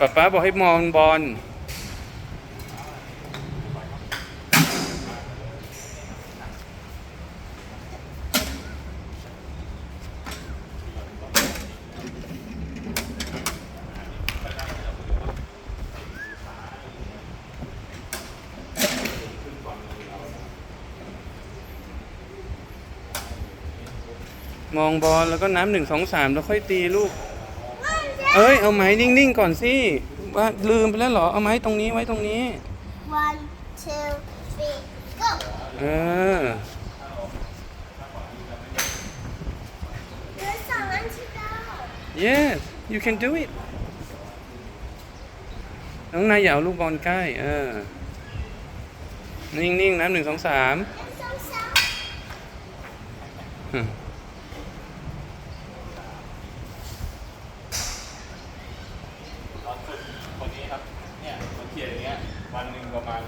ป๊าป๊าบอกให้มองบอลมองบอลแล้วก็น้ำหนึ่งสองสามแล้วค่อยตีลูก เอ้ยเอาไม้นิ่งๆก่อนสิว่าลืมไปแล้วเหรอเอาไม้ตรงนี้ไว้ตรงนี้ One, two, three, go. เออ There's someone to go. yes you can do it น้องนายอย่าเอาลูกบอลใกล้เออนิ่งๆน้ำหนึ่งสองสาม There's some sound. ฮึตอนฝึก คนนี้ครับ เนี่ยคนเขียนอย่างเงี้ยวันหนึ่งประมาณ